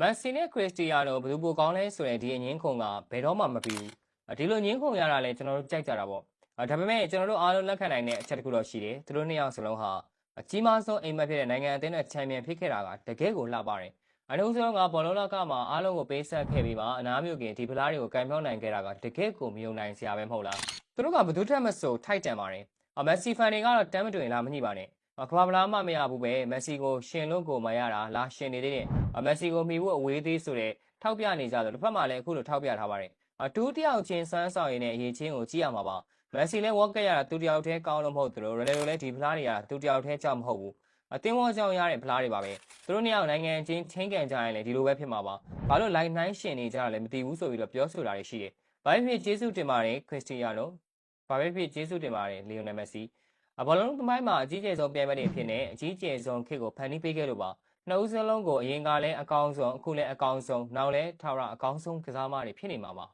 မန်စီနဲ့ခရစ္စတီယာနိုဘယ်သူပိုကောင်းလဲဆိုရင်ဒီအငင်းခုံကဘယ်တော့မှမပြီးဘူးအဒီလိုငင်းခုံရတာလဲကျွန်တော်တို့ကြိုက်ကြတာပေါ့အဒါပေမဲ့ကျွန်တော်တို့အားလုံးလက်ခံနိုင်တဲ့အချက်တစ်ခုတော့ရှိတယ်သူတို့နှစ်ယောက်စလုံးဟာအကြီးမားဆုံးအိမ်မက်ဖြစ်တဲ့နိုင်ငံအသင်းနဲ့ချန်ပီယံဖြစ်ခဲ့တာကတကယ်ကိုလှပါတယ်အနုစလုံးကဘောလုံးလကမှာအားလုံးကိုပေးဆက်ခဲ့ပြီးမှအနာမျိုးကင်ဒီဖလားတွေကိုကင်ပြောင်းနိုင်ခဲ့တာကတကယ်ကိုမယုံနိုင်စရာပဲမဟုတ်လားသူတို့ကဘယ်သူထက်မဆိုထိုက်တန်ပါတယ်အမက်ဆီဖန်တွေကတော့တမ်းမတွင်လားမညှိပါနဲ့ ကဘာဗလာမှမရဘူးပဲမက်ဆီကိုရှင်လို့ကိုမရတာလာရှင်နေသေးတယ်မက်ဆီကိုမှီဖို့အဝေးသေးဆိုတဲ့ထောက်ပြနေကြတယ်တစ်ဖက်မှာလည်းအခုလိုထောက်ပြထားပါတယ်အတူတယောက်ချင်းစမ်းဆောင်ရင်းနဲ့အရေးချင်းကိုကြည့်ရမှာပါမက်ဆီလည်းဝက်ကရတာတူတယောက်တည်းကောင်းလို့မဟုတ်သလိုရနယ်လိုလည်းဒီဖလားတွေကတူတယောက်တည်းကြောက်မဟုတ်ဘူးအတင်းဝေါကြောင့်ရတဲ့ဖလားတွေပါပဲသူတို့နှစ်ယောက်နိုင်ငံချင်းချင်းကန်ကြရင်လည်းဒီလိုပဲဖြစ်မှာပါဘာလို့လိုက်နှိုင်းရှင်နေကြတာလဲမသိဘူးဆိုပြီးတော့ပြောဆိုတာတွေရှိတယ်ဘာဖြစ်ဖြစ်ကျေးဇူးတင်ပါတယ်ခရစ္စတီယာနိုဘာဖြစ်ဖြစ်ကျေးဇူးတင်ပါတယ်လီယိုနယ်မက်ဆီအ ဘောလုံးသမိုင်းမှာအကြီးကျယ်ဆုံးပြိုင်ပွဲတွေအဖြစ်နဲ့အကြီးကျယ်ဆုံးခေတ်ကိုဖန်တီးပေးခဲ့လို့ပါနှစ်ဦးစလုံးကိုအရင်ကလည်းအကောင်းဆုံးအခုလည်းအကောင်းဆုံးနောက်လည်းထာဝရအကောင်းဆုံးကစားမတွေဖြစ်နေမှာပါ